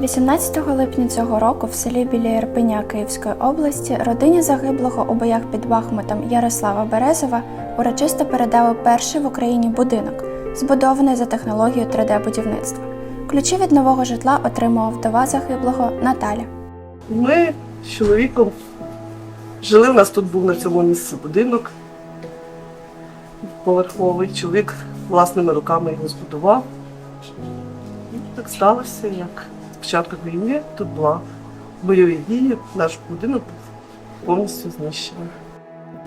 18 липня цього року в селі біля Ірпеня Київської області родині загиблого у боях під Бахмутом Ярослава Березова урочисто передали перший в Україні будинок, збудований за технологією 3D-будівництва. Ключі від нового житла отримала вдова загиблого Наталя. Ми з чоловіком жили. У нас тут був на цьому місці будинок поверховий. Чоловік власними руками його збудував. І так сталося, як початку війни тут була бойові дії, наш будинок був повністю знищений.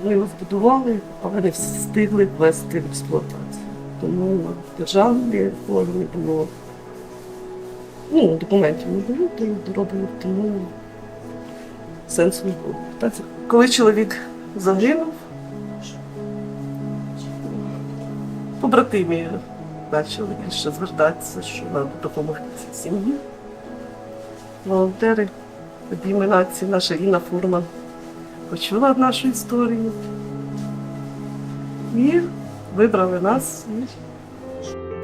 Ми його збудували, але не встигли ввести в експлуатацію. Тому державні органи було ну, документів не було, то доробили, тому сенсу не було. Коли чоловік загинув, побратимі почали більше звертатися, що треба допомогти сім'ї. Волонтери, обійми нації, наша Інна Фурман почула нашу історію і вибрали нас.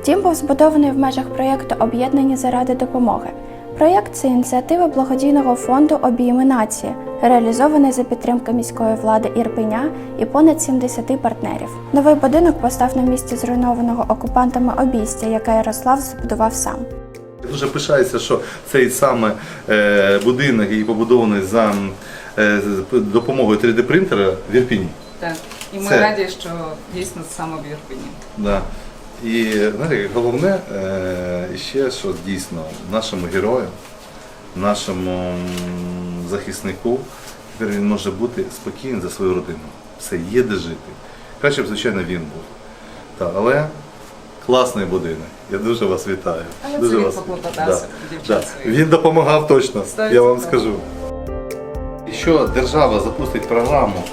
Дім був збудований в межах проєкту Об'єднані заради допомоги. Проєкт це ініціатива благодійного фонду Обійми нації, реалізований за підтримки міської влади Ірпеня і понад 70 партнерів. Новий будинок постав на місці зруйнованого окупантами обійстя, яке Ярослав збудував сам. Дуже пишаюся, що цей саме е, будинок, який побудований за е, допомогою 3D-принтера в Ірпіні. Так. І ми Це- раді, що дійсно саме в Ірпені. Да. І знаєте, головне е, ще, що дійсно нашому герою, нашому захиснику, тепер він може бути спокійним за свою родину. Все, є де жити. Краще б, звичайно, він був. Так, але класний будинок. Я дуже вас вітаю. Але це дуже він вас покладався Да, дівчат да. Він допомагав точно, Сто я вам скажу. Якщо держава запустить програму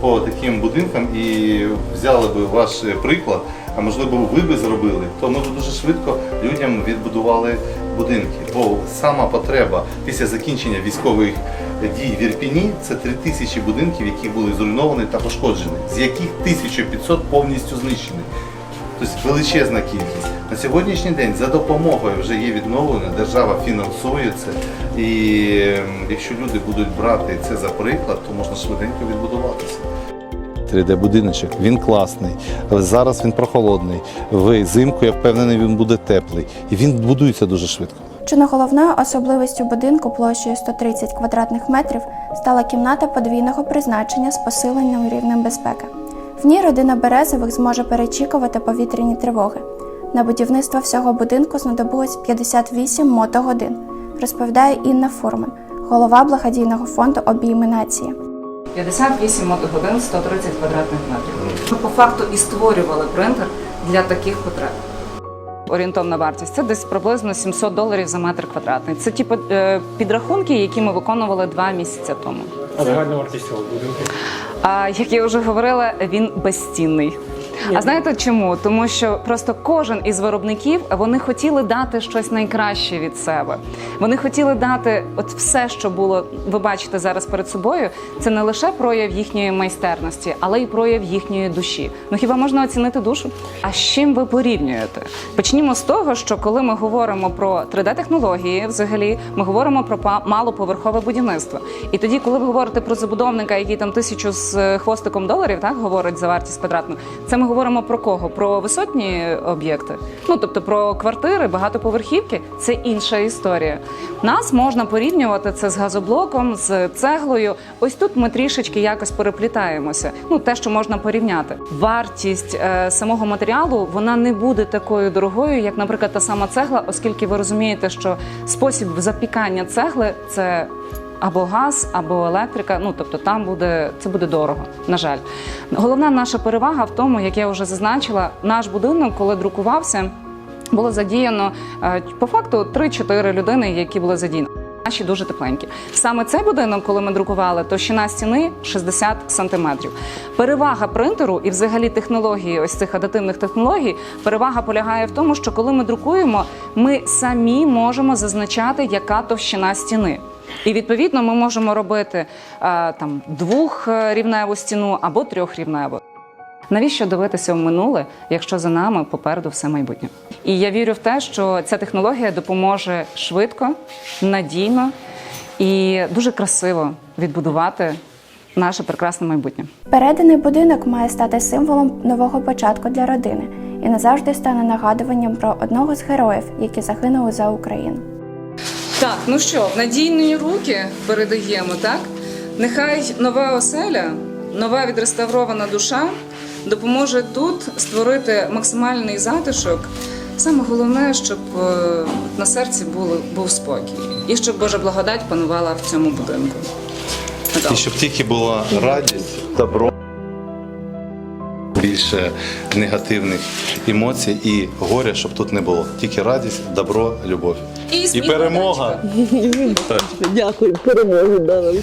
по таким будинкам і взяли би ваш приклад, а можливо ви би зробили, то ми б дуже швидко людям відбудували будинки. Бо сама потреба після закінчення військових дій в Ірпіні це 3 тисячі будинків, які були зруйновані та пошкоджені, з яких 1500 повністю знищені. Тобто величезна кількість. На сьогоднішній день за допомогою вже є відновлення, держава фінансує це. І ем, якщо люди будуть брати це за приклад, то можна швиденько відбудуватися. 3D-будиночок, він класний, але зараз він прохолодний. Взимку, я впевнений, він буде теплий. І він будується дуже швидко. Чи не головною особливістю будинку площею 130 квадратних метрів стала кімната подвійного призначення з посиленим рівнем безпеки. В родина Березових зможе перечікувати повітряні тривоги. На будівництво всього будинку знадобилось 58 мотогодин, розповідає Інна Фурман, голова благодійного фонду Обійми нації. 58 мотогодин, 130 квадратних метрів. Ми по факту і створювали принтер для таких потреб. Орієнтовна вартість це десь приблизно 700 доларів за метр квадратний. Це ті е, підрахунки, які ми виконували два місяці тому. А загальна вартість цього будинку? Як я вже говорила, він безцінний. А знаєте чому? Тому що просто кожен із виробників вони хотіли дати щось найкраще від себе. Вони хотіли дати от все, що було, ви бачите зараз перед собою. Це не лише прояв їхньої майстерності, але й прояв їхньої душі. Ну хіба можна оцінити душу? А з чим ви порівнюєте? Почнімо з того, що коли ми говоримо про 3D-технології, взагалі ми говоримо про малоповерхове будівництво. І тоді, коли ви говорите про забудовника, який там тисячу з е, хвостиком доларів, так говорить за вартість квадратну, це ми говоримо про кого? Про висотні об'єкти. Ну тобто про квартири, багатоповерхівки це інша історія. Нас можна порівнювати це з газоблоком, з цеглою. Ось тут ми трішечки якось переплітаємося. Ну те, що можна порівняти. Вартість е, самого матеріалу вона не буде такою дорогою, як, наприклад, та сама цегла, оскільки ви розумієте, що спосіб запікання цегли це або газ, або електрика. Ну тобто там буде це буде дорого. На жаль, головна наша перевага в тому, як я вже зазначила, наш будинок, коли друкувався, було задіяно е, по факту 3-4 людини, які були задіяні. Наші дуже тепленькі. Саме цей будинок, коли ми друкували, товщина стіни 60 сантиметрів. Перевага принтеру і взагалі технології, ось цих адативних технологій, перевага полягає в тому, що коли ми друкуємо, ми самі можемо зазначати, яка товщина стіни. І відповідно ми можемо робити е, там двохрівневу стіну або трьохрівневу. Навіщо дивитися в минуле, якщо за нами попереду все майбутнє? І я вірю в те, що ця технологія допоможе швидко, надійно і дуже красиво відбудувати наше прекрасне майбутнє. Переданий будинок має стати символом нового початку для родини і назавжди стане нагадуванням про одного з героїв, які загинули за Україну. Так, ну що, в надійні руки передаємо, так? Нехай нова оселя, нова відреставрована душа допоможе тут створити максимальний затишок. Саме головне, щоб е, на серці було, був спокій і щоб Божа благодать панувала в цьому будинку. І щоб тільки була радість, добро, більше негативних емоцій і горя, щоб тут не було. Тільки радість, добро, любов. І, І перемога. Дякую, перемоги дали.